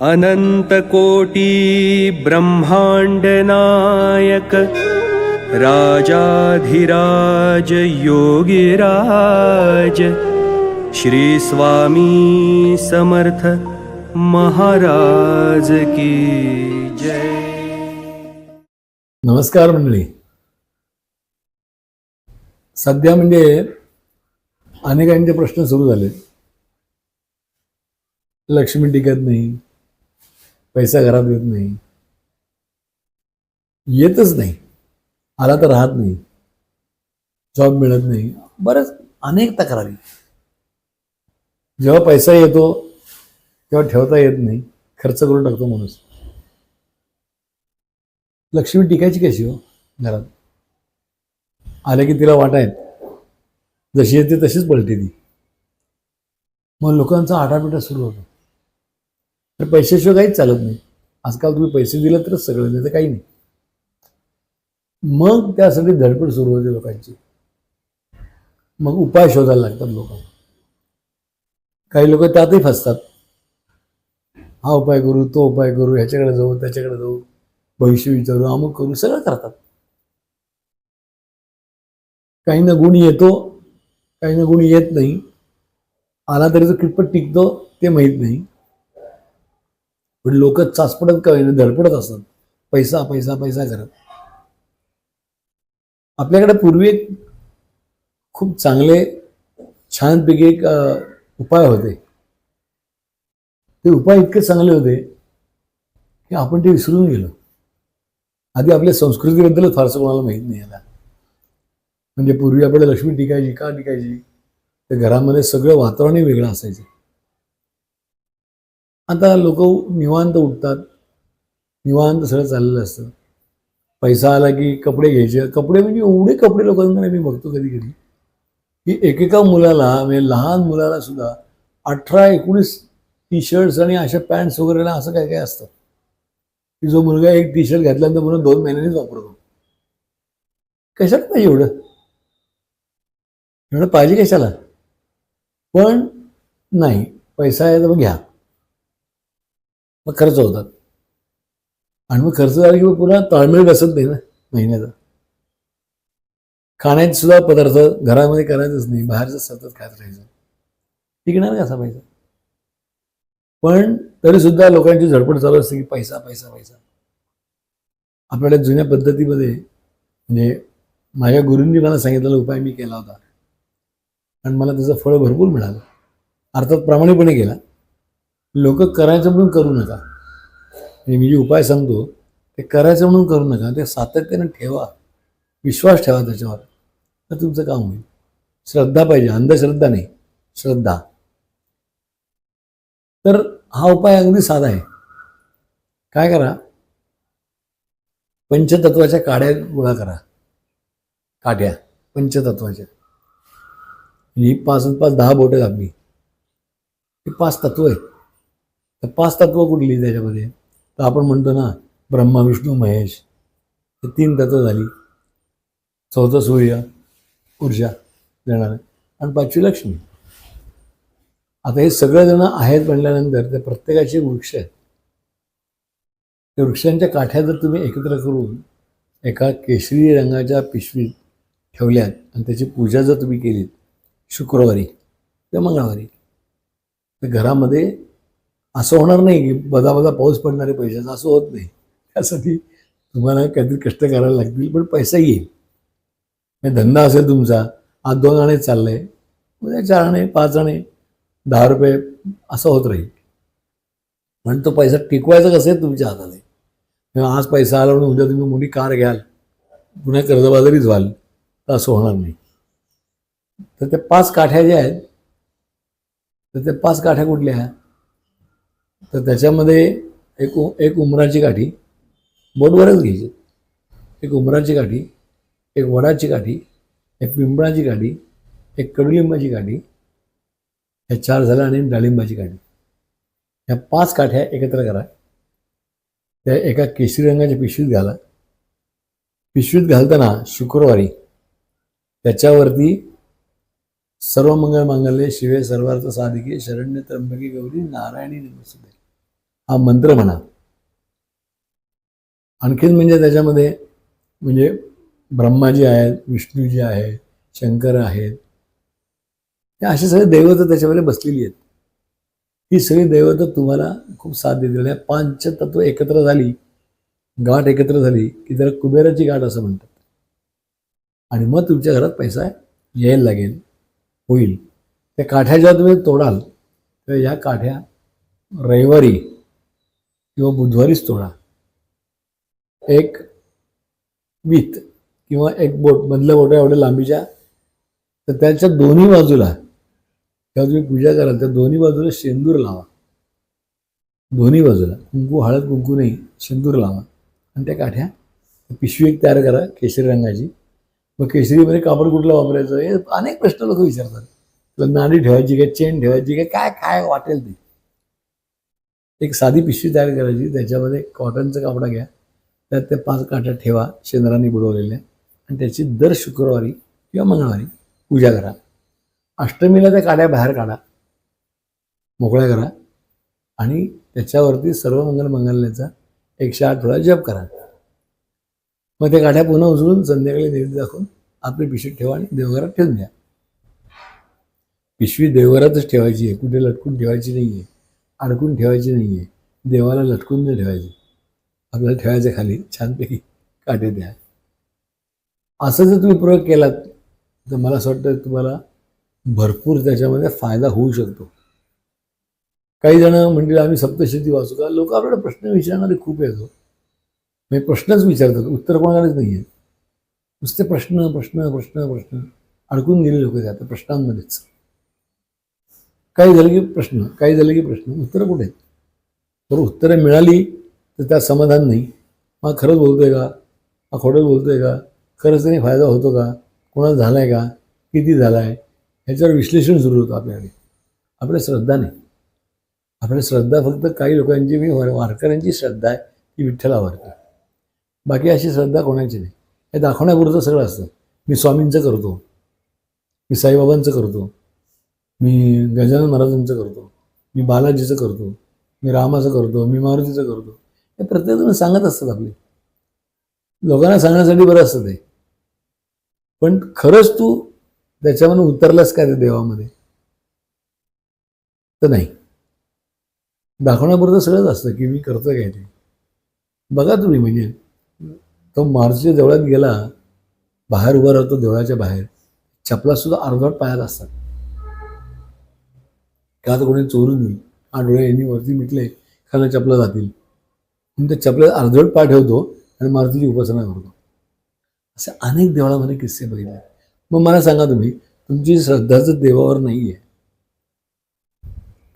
अनन्तकोटि ब्रह्माण्डनायक राजाधिराज योगिराज श्री स्वामी समर्थ महाराज की जय। नमस्कार मंडळी। सध्या म्हणजे अनेकांचे प्रश्न सुरू झाले लक्ष्मी टिकत नाही. पैसा घरात येत नाही. येतच नाही. आला तर राहत नाही. जॉब मिळत नाही. बरंच अनेक तक्रारी. जेव्हा पैसा येतो तेव्हा ठेवता येत नाही. खर्च करून टाकतो माणूस. लक्ष्मी टिकायची कशी हो घरात? आले की तिला वाटायत जशी येते तशीच पलटी ती. मग लोकांचा आटापिटा सुरू होतो. पैशाशिवाय काहीच चालत नाही. आजकाल तुम्ही पैसे दिले तरच सगळं नाही तर काही नाही. मग त्यासाठी धडपड सुरू होते लोकांची. मग उपाय शोधायला लागतात लोकांना. काही लोक त्यातही फसतात. हा उपाय करू तो उपाय करू ह्याच्याकडे जाऊ त्याच्याकडे जाऊ भविष्य विचारू अमुक करू सगळं करतात. काहींना गुण येतो काहींना गुण येत नाही. आला तरी तो कितपत टिकतो ते माहीत नाही. पण लोक चाचपडत का धडपडत असतात. पैसा पैसा पैसा करत. आपल्याकडे पूर्वी एक खूप चांगले छानपैकी एक उपाय होते. ते उपाय इतके चांगले होते की आपण ते विसरून गेलो. आधी आपल्या संस्कृतीबद्दलच फारसं कोणाला माहीत नाही याला. म्हणजे पूर्वी आपल्याला लक्ष्मी टिकायची का टिकायची? तर घरामध्ये सगळं वातावरणही वेगळं असायचं. आता लोक निवांत उठतात. निवांत सगळं चाललेलं असतं. पैसा आला की कपडे घ्यायचे. कपडे म्हणजे एवढे कपडे लोकांकडे मी बघतो कधी कधी की एकेका मुलाला म्हणजे लहान मुलाला सुद्धा अठरा एकोणीस टी शर्ट्स आणि अशा पॅन्ट्स वगैरेला असं काय काय असतं. की जो मुलगा एक टी शर्ट घातल्यानंतर म्हणून दोन महिन्यांनीच वापरतो. कशात पाहिजे एवढं? एवढं पाहिजे कशाला? पण नाही. पैसा आहे तर मग घ्या. मग खर्च होतात. आणि मग खर्च झाला की मग पुन्हा ताळमेळ बसत नाही ना महिन्याचा. खाण्याचे सुद्धा पदार्थ घरामध्ये करायचंच नाही बाहेरचं सतत खात राहायचं. टिकणार कसा पैसा? पण तरी सुद्धा लोकांची झडपड चालू असते की पैसा पैसा पैसा. आपल्याला जुन्या पद्धतीमध्ये म्हणजे माझ्या गुरूंनी मला सांगितलेला उपाय मी केला होता. आणि मला त्याचं फळ भरपूर मिळालं. अर्थात प्रामाणिकपणे केला. लोक करायचं म्हणून करू नका. म्हणजे मी जे उपाय सांगतो ते करायचं म्हणून करू नका ते सातत्याने ठेवा. विश्वास ठेवा त्याच्यावर. तर तुमचं काम होईल. श्रद्धा पाहिजे अंधश्रद्धा नाही श्रद्धा. तर हा उपाय अगदी साधा आहे. काय करा? पंचतत्वाच्या काड्या गोळा करा. काट्या पंचतत्वाच्या. ही पाच पाच दहा बोटं आपली ही पाच तत्व आहेत. तर पाच तत्व कुठली त्याच्यामध्ये? तर आपण म्हणतो ना ब्रह्मा विष्णू महेश. हे तीन तत्व झाली. चौथं सूर्य ऊर्जा देणार. आणि पाचवी लक्ष्मी. आता हे सगळेजण आहेत म्हणल्यानंतर ते प्रत्येकाचे वृक्ष आहेत. त्या वृक्षांच्या काठ्या जर तुम्ही एकत्र करून एका केशरी रंगाच्या पिशवीत ठेवल्यात आणि त्याची पूजा जर तुम्ही केलीत शुक्रवारी किंवा मंगळवारी तर घरामध्ये असं होणार नाही की बदा बदा पाऊस पडणारे पैशाचा असं होत नाही. त्यासाठी तुम्हाला काहीतरी कष्ट करायला लागतील पण पैसा येईल. म्हणजे धंदा असेल तुमचा आज दोन आणे चाललंय उद्या चार आणे पाच आणे दहा रुपये असं होत राहील. पण तो पैसा टिकवायचा कसं आहे तुमच्या हातात आहे किंवा आज पैसा आला म्हणून उद्या तुम्ही मोठी कार घ्याल पुन्हा कर्जबाजारीच व्हाल तर असं होणार नाही. तर त्या पाच काठ्या ज्या आहेत तर त्या पाच काठ्या कुठल्या? आहेत तर त्याच्यामध्ये एक उ एक उमराची काठी बोटवरच घ्यायची. एक उमराची काठी एक वडाची काठी एक पिंपळाची काठी एक कडुलिंबाची काठी ह्या चार झाल्या आणि डाळिंबाची काठी ह्या पाच काठ्या एकत्र करा. त्या एका केशरी रंगाच्या पिशवीत घाला. पिशवीत घालताना शुक्रवारी त्याच्यावरती सर्व मंगल मांगल्य शिवे सर्वार्थ साधिके शरण्य त्र्यंबके गौरी नारायणी नमस्ते हा मंत्र म्हणा. आणखीन म्हणजे त्याच्यामध्ये म्हणजे ब्रह्माजी आहेत विष्णूजी आहेत शंकर आहेत हे असे सगळे दैवतं त्याच्यामध्ये बसलेली आहेत. ही सगळी दैवतं तुम्हाला खूप साथ देतील. म्हणजे या पंचतत्व एकत्र झाली गाठ एकत्र झाली की त्याला कुबेराची गाठ असं म्हणतात. आणि मग तुमच्या घरात पैसा यायला लागेल होईल. त्या काठ्या जेव्हा तुम्ही तोडाल तर या काठ्या रविवारी किंवा बुधवारीच तोडा. एक वीत किंवा एक बोट मधल्या बोटा एवढ्या लांबीच्या तर त्याच्या दोन्ही बाजूला जेव्हा तुम्ही पूजा कराल त्या दोन्ही बाजूला शेंदूर लावा. दोन्ही बाजूला कुंकू हळद कुंकू नाही शेंदूर लावा. आणि त्या काठ्या पिशवी एक तयार करा केशरी रंगाची. मग केशरीमध्ये कापड कुठलं वापरायचं? हे अनेक प्रश्न लोक विचारतात. नाडी ठेवायची काय चेन ठेवायची काय काय काय वाटेल ते? एक साधी पिशवी तयार करायची त्याच्यामध्ये कॉटनचा कापडा घ्या. त्यात त्या पाच काठ्या ठेवा शेंद्राने बुडवलेल्या. आणि त्याची दर शुक्रवारी किंवा मंगळवारी पूजा करा. अष्टमीला त्या काड्या बाहेर काढा. मोकळ्या करा. आणि त्याच्यावरती सर्व मंगल मंगल्याचा एकशे आठ वेळा जप करा. मग त्या काठ्या पुन्हा उचलून संध्याकाळी देवी दाखवून आपली पिशवी ठेवा आणि देवघरात ठेवून द्या. पिशवी देवघरातच ठेवायची आहे. कुठे लटकून ठेवायची नाही आहे अडकून ठेवायची नाही आहे देवाला लटकून नाही ठेवायची आपल्याला ठेवायचं खाली छानपैकी काटे द्या. असं जर तुम्ही प्रयोग केलात तर मला असं वाटतं तुम्हाला भरपूर त्याच्यामध्ये फायदा होऊ शकतो. काही जण म्हणजे आम्ही सप्तशती वाचू का? लोक आपल्याला प्रश्न विचारणारे खूप येतो हो. मी प्रश्नच विचारतात उत्तर कोणाकडेच नाही आहे नुसते प्रश्न प्रश्न प्रश्न प्रश्न अडकून गेले लोक त्या प्रश्नांमध्येच. काही झालं की प्रश्न काही झालं की प्रश्न उत्तरं कुठे? आहेत तर उत्तरं मिळाली तर त्यात समाधान नाही. हा खरंच बोलतो आहे का? हा खोटंच आहे का? खरंच त्याने फायदा होतो का? कोणाला झाला आहे का? किती झाला आहे ह्याच्यावर विश्लेषण सुरू होतं आपल्याकडे. आपल्या श्रद्धा नाही. आपल्या श्रद्धा फक्त काही लोकांची मी वारकऱ्यांची श्रद्धा आहे ती विठ्ठलावरती बाकी अशी श्रद्धा कोणाची नाही. हे दाखवण्यापुरतं सगळं असतं. मी स्वामींचं करतो. मी साईबाबांचं करतो. मी गजानन महाराजांचं करतो. मी बालाजीचं करतो. मी रामाचं करतो. मी मारुतीचं करतो. हे प्रत्येकजण सांगत असतात आपले. लोकांना सांगण्यासाठी बरं असतं ते. पण खरंच तू त्याच्यामध्ये उतरलास का ते देवामध्ये? तर नाही. दाखवण्यापुरतं सगळंच असतं की मी करतो काय ते. बघा तुम्ही म्हणजे तो मारुतीच्या देवळात गेला बाहेर उभा राहतो देवळाच्या बाहेर. चपला सुद्धा अर्धवट पायात असतात. का तर कोणी चोरून येईल. हा डोळे यांनी वरती मिटले खाना चपला जातील. म्हणून त्या चपल्यात अर्धवट पाय ठेवतो आणि मारुतीची उपासना करतो. असे अनेक देवळामध्ये किस्से बघितले. मग मला सांगा तुम्ही तुमची श्रद्धा जर देवावर नाही आहे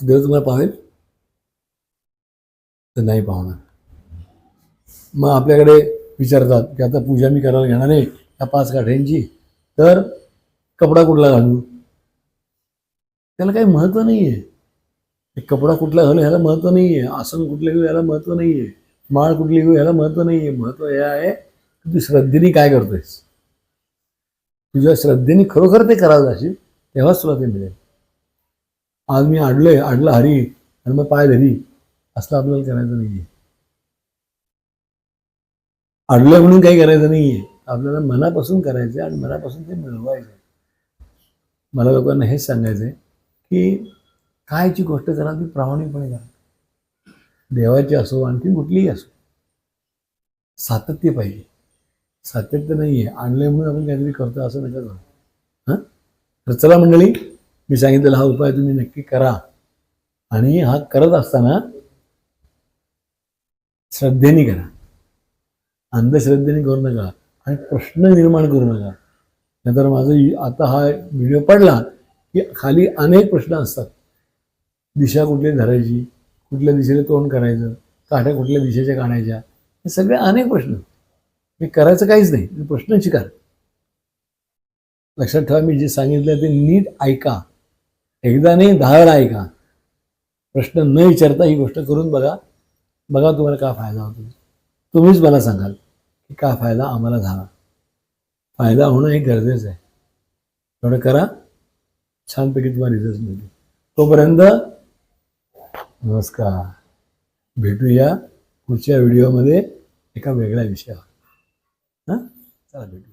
देव तुम्हाला पावेल? तर नाही पाहणार मग आपल्याकडे विचारतात की आता पूजा मी करायला घेणार आहे या पाच काठ्यांची. तर कपडा कुठला घालू? त्याला काही महत्त्व नाही आहे कपडा कुठला घालू ह्याला महत्त्व नाही आहे आसन कुठले घेऊ ह्याला महत्त्व नाही आहे माळ कुठली घेऊ ह्याला महत्त्व नाही आहे महत्त्व हे आहे की तू श्रद्धेने काय करतोयस. तुझ्या श्रद्धेने खरोखर ते करावं जाशील तेव्हाच तुला ते मिळेल. आज मी आडलोय आडला हरी आणि मग पाय धरी असं आपल्याला करायचं नाही आहे आडलं म्हणून काही करायचं नाही आहे आपल्याला मनापासून करायचं आणि मनापासून ते मिळवायचं मला लोकांना हेच सांगायचं आहे की कायची गोष्ट करा ती प्रामाणिकपणे करा. देवाची असो आणखी कुठलीही असो. सातत्य पाहिजे. सातत्य नाही आहे आणलंय म्हणून आपण काहीतरी करतो असं नका करू. हां? तर चला मंडळी मी सांगितलेला हा उपाय तुम्ही नक्की करा. आणि हा करत असताना श्रद्धेने करा. अंधश्रद्धेने करू नका. आणि प्रश्न निर्माण करू नका. नाहीतर माझं आता हा व्हिडिओ पडला की खाली अनेक प्रश्न असतात. दिशा कुठली धरायची कुठल्या दिशेला तोंड करायचं काठ्या कुठल्या दिशेच्या काढायच्या हे सगळे अनेक प्रश्न. मी करायचं काहीच नाही मी प्रश्न शिकार. लक्षात ठेवा मी जे सांगितलं ते नीट ऐका. एकदा नाही दहा वेळा ऐका. प्रश्न न विचारता ही गोष्ट करून बघा. बघा तुम्हाला का फायदा होतो. तुम्हीच मला सांगाल की का फायदा आम्हाला झाला. फायदा होणं हे गरजेचं आहे. एवढं करा. छानपैकी तुम्हाला रिझल्ट मिळतील तोपर्यंत नमस्कार. भेटूया पुढच्या व्हिडिओमध्ये एका वेगळ्या विषयावर. हां? चला भेटू